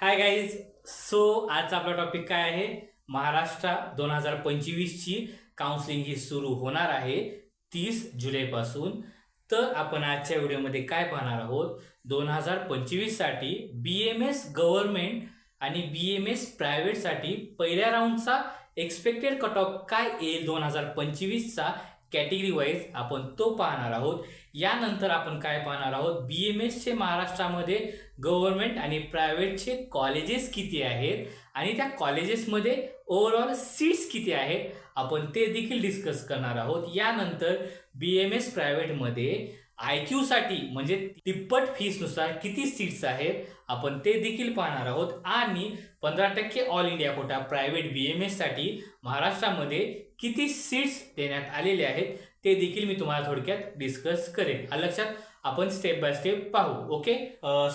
Hi guys so आजचा आपला topic काय आहे? महाराष्ट्र दोन हजार पंचवीसची काउन्सिलिंग ही सुरू होणार आहे तीस जुलैपासून. तर आपण आजच्या व्हिडिओमध्ये काय पाहणार आहोत? दोन हजार पंचवीससाठी बी एम एस गव्हर्नमेंट आणि बी एम एस प्रायव्हेटसाठी पहिल्या राऊंडचा एक्सपेक्टेड कट ऑफ काय येईल दोन हजार पंचवीसचा? कॅटेगरी वाईज आपण तो पाहणार आहोत. यानंतर आपण काय पाहणार आहोत? बी एम एसचे महाराष्ट्रामध्ये गव्हर्नमेंट आणि प्रायव्हेटचे कॉलेजेस किती आहेत? आणि त्या कॉलेजेसमध्ये ओव्हरऑल सीट्स किती आहेत? आपण ते देखील डिस्कस करणार आहोत. यानंतर बी एम एस प्रायव्हेटमध्ये आय क्यूसाठी म्हणजे तिप्पट फीसनुसार किती सीट्स आहेत? आपण ते देखील पाहणार आहोत. आणि पंधरा टक्के all India quota private B M एससाठी महाराष्ट्रामध्ये किती सीट्स देण्यात आलेले आहेत? ते देखील मी तुम्हाला थोडक्यात डिस्कस करेन. लक्षात आपण स्टेप बाय स्टेप पाहू ओके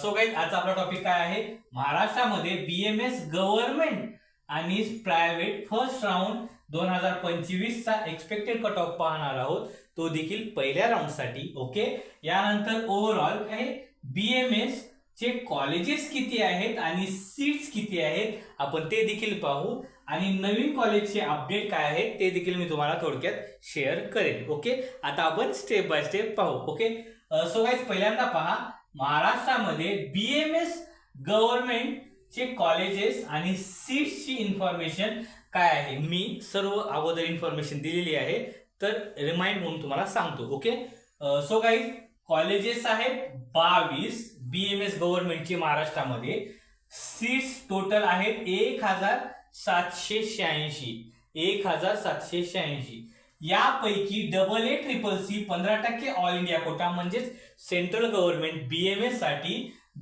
सो गाईज आजचा आपला टॉपिक काय आहे? महाराष्ट्रामध्ये बी एम एस गव्हर्नमेंट आणि प्रायव्हेट फर्स्ट राऊंड दोन हजार पंचवीसचा एक्सपेक्टेड कट ऑफ पाहणार आहोत. तो देखील पहिल्या राऊंडसाठी ओके यानंतर ओव्हरऑल आहे बी एम एस चे कॉलेजेस किती आहेत आणि सीट्स किती आहेत? आपण ते देखील पाहू. आणि नवीन कॉलेजचे अपडेट काय आहेत ते देखील मी तुम्हाला थोडक्यात शेअर करेन ओके आता आपण स्टेप बाय स्टेप पाहू ओके सो गाईज पहिल्यांदा पहा महाराष्ट्रामध्ये बी एम एस गव्हर्नमेंटचे कॉलेजेस आणि सीट्सची इन्फॉर्मेशन काय आहे? मी सर्व अगोदर इन्फॉर्मेशन दिलेली आहे तर रिमाइंड म्हणून तुम्हाला सांगतो ओके सो गाईज कॉलेजेस आहेत बावीस बी एम एस गव्हर्नमेंटचे महाराष्ट्रामध्ये. सीट्स टोटल आहेत एक हजार सातशे शहाऐंशी एक हजार सातशे शहाऐंशी. यापैकी डबल ए ट्रिपल सी पंधरा टक्के ऑल इंडिया कोटा म्हणजेच सेंट्रल गव्हर्नमेंट बी एम एससाठी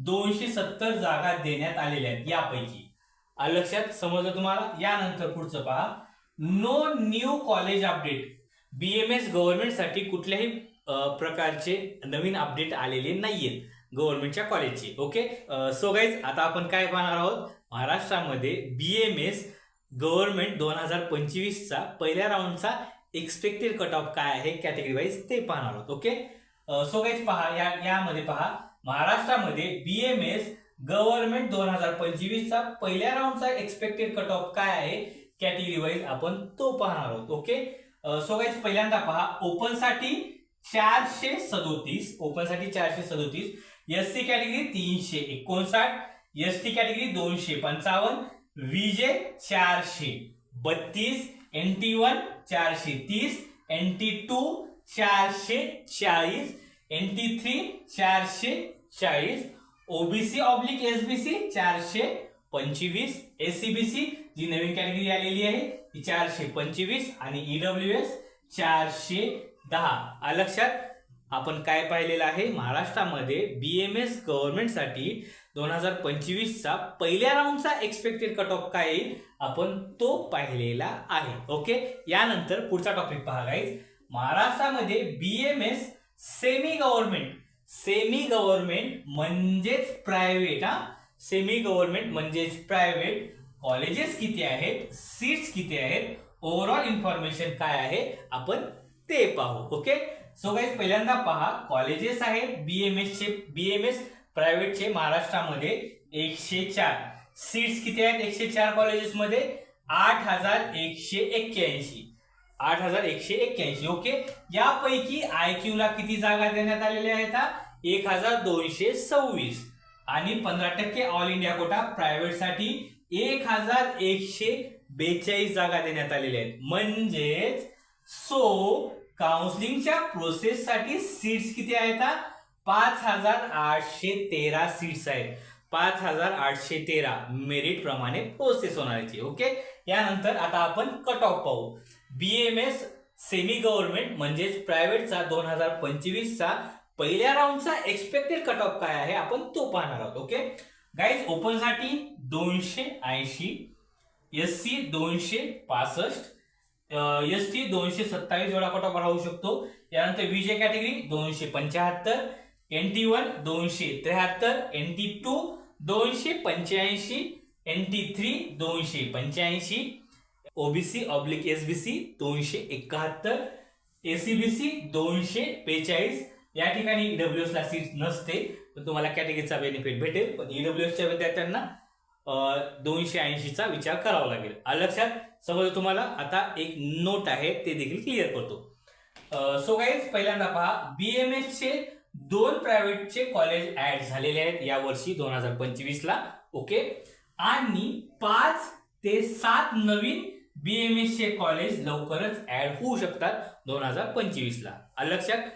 दोनशे सत्तर जागा देण्यात आलेल्या आहेत यापैकी. लक्षात? समजलं तुम्हाला? यानंतर पुढचं पहा. No new college update B M S गव्हर्नमेंटसाठी कुठल्याही प्रकारचे नवीन अपडेट आलेले नाहीयेत गव्हर्नमेंटच्या कॉलेजचे ओके सो गाईज आता आपण काय पाहणार आहोत? महाराष्ट्रामध्ये बी एम एस गव्हर्नमेंट दोन हजार पंचवीसचा पहिल्या राऊंडचा एक्सपेक्टेड कट ऑफ काय आहे? कॅटेगरी वाईज ते पाहणार आहोत ओके सो गाईज पहा या यामध्ये पहा. महाराष्ट्रामध्ये बी एम एस गव्हर्नमेंट दोन हजार पंचवीसचा पहिल्या राऊंडचा एक्सपेक्टेड कट ऑफ काय आहे? कॅटेगरी वाईज आपण तो पाहणार आहोत ओके सो गाईज पहिल्यांदा पहा. ओपनसाठी चारशे सदोतीस ओपनसाठी चारशे सदोतीस. एस सी कॅटेगरी तीनशे एकोणसाठ. एस टी कॅटेगरी दोनशे पंचावन्न विजे चारशे बत्तीस एन टी वन चारशे तीस एन टी टू चारशे चाळीस एन टी थ्री चारशे चाळीस ओबीसी ऑब्लिक एसबीसी चारशे पंचवीस एसीबीसी जी नवीन कॅटेगरी आलेली आहे ती चारशे पंचवीस आणि ईडब्ल्यू एस चारशे दहा. आ लक्षात? आपण काय पाहिलेलं आहे? महाराष्ट्रामध्ये बी एम एस गव्हर्नमेंटसाठी दोन हजार पंचवीसचा पहिल्या राऊंडचा एक्सपेक्टेड कट ऑफ काय येईल? आपण तो पाहिलेला आहे. ओके यानंतर पुढचा टॉपिक पहा गाईज महाराष्ट्रामध्ये B M S semi government semi government म्हणजेच प्रायव्हेट हा? सेमी गव्हर्नमेंट म्हणजेच प्रायव्हेट कॉलेजेस किती आहेत? सीट्स किती आहेत? ओव्हरऑल इन्फॉर्मेशन काय आहे? आपण ते पाहू. ओके सो गाईज पहिल्यांदा पहा कॉलेजेस आहेत बी एम एस चे बी एम एस प्रायव्हेटचे महाराष्ट्रामध्ये एकशे चार. सीट्स किती आहेत एकशे चार कॉलेजेसमध्ये? आठ हजार एकशे एक्क्याऐंशी. आठ हजार एकशे एक्क्याऐंशी. ओके? यापैकी आय क्यू ला किती जागा देण्यात आलेल्या आहेत एक हजार दोनशे सव्वीस. आणि पंधरा टक्के ऑल इंडिया कोटा प्रायव्हेटसाठी एक हजार एकशे बेचाळीस जागा देण्यात आलेल्या आहेत. म्हणजेच सो काउन्सिलिंगच्या प्रोसेससाठी सीट्स किती आहेत पाच हजार आठशे तेरा सीट्स आहेत. पाच हजार आठशे तेरा मेरिट प्रमाणे प्रोसेस होणारची ओके यानंतर आता आपण कट ऑफ पाहू. B M S semi government म्हणजेच प्रायव्हेटचा दोन हजार पंचवीसचा पहिल्या राऊंडचा एक्सपेक्टेड कट ऑफ काय आहे आपण तो पाहणार आहोत ओके गाईज ओपनसाठी दोनशे ऐंशी एस सी दोनशे पासष्ट एस टी दोनशे सत्तावीस एवढा कट ऑफ राहू शकतो. यानंतर विजय कॅटेगरी दोनशे पंच्याहत्तर एन टी वन दोनशे त्र्याहत्तर एन टी टू दोनशे पंच्याऐंशी एन टी थ्री दोनशे पंच्याऐंशी ओबीसी ऑब्लिक एसबीसी दोनशे एकाहत्तर एसीबीसी दोनशे बेचाळीस. या ठिकाणी ईडब्ल्यू एसला सीट नसते पण तुम्हाला कॅटेगरीचा बेनिफिट भेटेल. पण ईडब्ल्यू एसच्या विद्यार्थ्यांना दोनशे ऐंशीचा विचार करावा लागेल. लक्षात समजा तुम्हाला आता एक नोट आहे ते देखील क्लिअर करतो. सो गाईज पहिल्यांदा पहा. बी एम एसचे दोन प्रायव्हेटचे कॉलेज ऍड झालेले आहेत या वर्षी दोन हजार पंचवीस ला ओके आणि पाच ते सात नवीन बीएमएस चे कॉलेज लवकरच ऍड होऊ शकतात दोन हजार पंचवीस ला लक्षात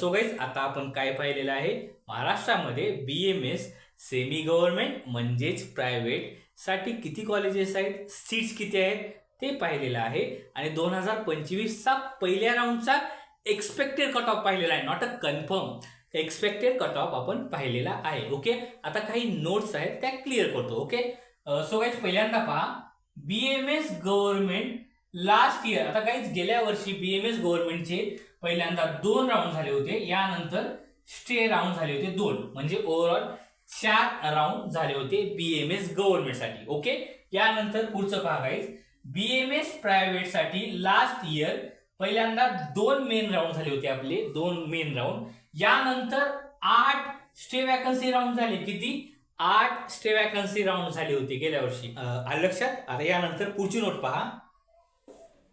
सो आता आपण काय पाहिलेलं आहे? महाराष्ट्रामध्ये B M S semi government म्हणजेच प्रायव्हेटसाठी किती कॉलेजेस आहेत? सीट्स किती आहेत? ते पाहिलेलं आहे. आणि दोन हजार पंचवीसचा पहिल्या राऊंडचा एक्सपेक्टेड कट ऑफ पाहिलेला आहे. Not a confirm expected cut off आपण पाहिलेला आहे ओके आता काही नोट्स आहेत त्या क्लिअर करतो ओके सो गाईज पहिल्यांदा पहा बीएमएस गव्हर्नमेंट लास्ट इयर आता काहीच गेल्या वर्षी बीएमएस गव्हर्नमेंटचे पहिल्यांदा दोन राऊंड झाले होते यानंतर स्टे राऊंड झाले होते दोन म्हणजे ओव्हरऑल चार राऊंड झाले होते बीएमएस गव्हर्नमेंटसाठी ओके यानंतर पुढचं पहा गाईज बीएमएस एससाठी लास्ट इयर पहिल्यांदा दोन मेन राऊंड झाले होते आपले दोन मेन राऊंड यानंतर आठ स्टे वॅकन्सी राऊंड झाले. किती? आठ स्टे वॅकन्सी राऊंड झाली होती गेल्या वर्षी. लक्षात? आता यानंतर पुढची नोट पहा.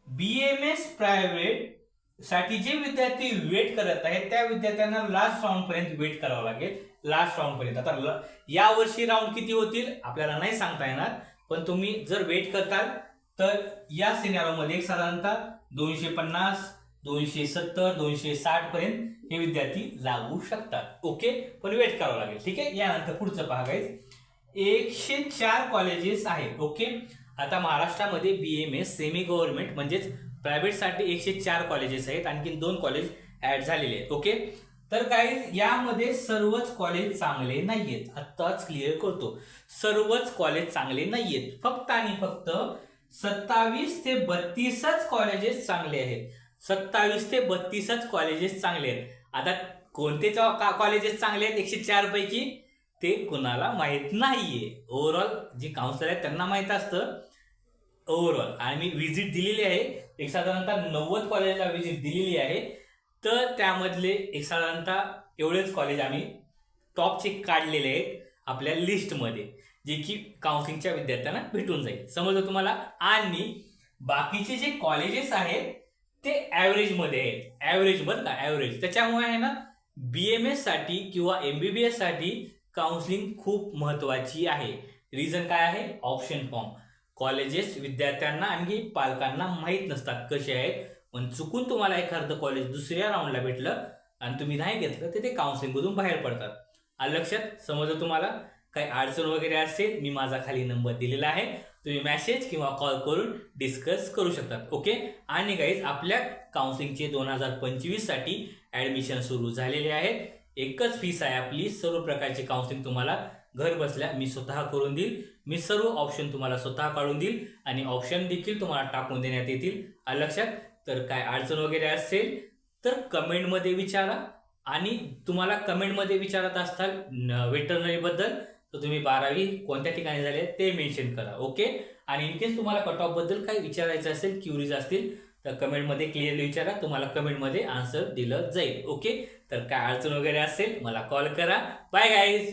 बीएमएस प्रायव्हेटसाठी जे विद्यार्थी वेट करत आहेत त्या विद्यार्थ्यांना लास्ट राऊंड पर्यंत वेट करावं लागेल. लास्ट राऊंड पर्यंत. आता या वर्षी राऊंड किती होतील? आपल्याला नाही सांगता येणार. पण तुम्ही जर वेट करताल तर या सिनेरोमध्ये एक साधारणतः दोनशे पन्नास दोनशे सत्तर दोनशे साठ पर्यंत हे विद्यार्थी लागू शकतात. ओके पण वेट करावं लागेल. ठीक आहे? यानंतर पुढचं पहा गाईज एकशे चार कॉलेजेस आहेत. ओके आता महाराष्ट्रामध्ये B M S semi government म्हणजेच प्रायव्हेटसाठी एकशे चार कॉलेजेस आहेत. आणखी दोन कॉलेज ऍड झालेले आहेत. ओके तर काही यामध्ये सर्वच कॉलेज चांगले नाहीयेत. आत्ताच क्लिअर करतो. सर्वच कॉलेज चांगले नाहीयेत. फक्त आणि फक्त सत्तावीस ते बत्तीसच कॉलेजेस चांगले आहेत. सत्तावीस ते बत्तीसच कॉलेजेस चांगले आहेत. आता कोणते कॉलेजेस चांगले आहेत? एकशे चारपैकी ते कुणाला माहीत नाही आहे ओव्हरऑल जे काउन्सिलर आहेत त्यांना माहीत असतं. ओव्हरऑल आणि मी व्हिजिट दिलेली आहे. एक साधारणतः नव्वद कॉलेजला व्हिजिट दिलेली आहे. तर त्यामधले एक साधारणतः एवढेच कॉलेज आम्ही टॉपचे काढलेले आहेत आपल्या लिस्टमध्ये जे की काउन्सिलिंगच्या विद्यार्थ्यांना भेटून जाईल. समजलं तुम्हाला? आणि बाकीचे जे कॉलेजेस आहेत ते ॲव्हरेजमध्ये आहेत. ॲव्हरेज बरं का? ॲव्हरेज त्याच्यामुळे आहे ना बी एम एससाठी किंवा एम बी बी एससाठी काउन्सिलिंग खूप महत्वाची आहे. रिझन काय आहे? ऑप्शन फॉर्म कॉलेजेस विद्यार्थ्यांना आणखी पालकांना माहीत नसतात कसे आहेत. पण चुकून तुम्हाला एखादं कॉलेज दुसऱ्या राऊंडला भेटलं आणि तुम्ही नाही घेतलं तर ते काउन्सिलिंगमधून बाहेर पडतात. आलं लक्षात समजलं तुम्हाला? काही अडचण वगैरे असेल मी माझा खाली नंबर दिलेला आहे. तुम्ही मॅसेज किंवा कॉल करून डिस्कस करू शकतात ओके आणि गाईज आपल्या काउन्सिलिंगचे दोन हजार पंचवीससाठी ॲडमिशन सुरू झालेले आहेत. एकच फीस आहे आपली सर्व प्रकारची काउन्सिलिंग तुम्हाला घर बसल्या मी स्वतः करून देईल. मी सर्व ऑप्शन तुम्हाला स्वतः काढून देईल आणि ऑप्शन देखील तुम्हाला टाकून देण्यात येतील. लक्षात? तर काय अडचण वगैरे असेल तर कमेंटमध्ये विचारा. आणि तुम्हाला कमेंटमध्ये विचारत असताल वेटरनरीबद्दल तर तुम्ही बारावी कोणत्या ठिकाणी झाले ते मेन्शन करा ओके आणि इन केस तुम्हाला कट ऑफबद्दल काही विचारायचं असेल क्युरीज असतील तर कमेंटमध्ये क्लिअरली विचारा तुम्हाला कमेंटमध्ये आन्सर दिलं जाईल ओके तर काय अडचण वगैरे असेल मला कॉल करा. Bye guys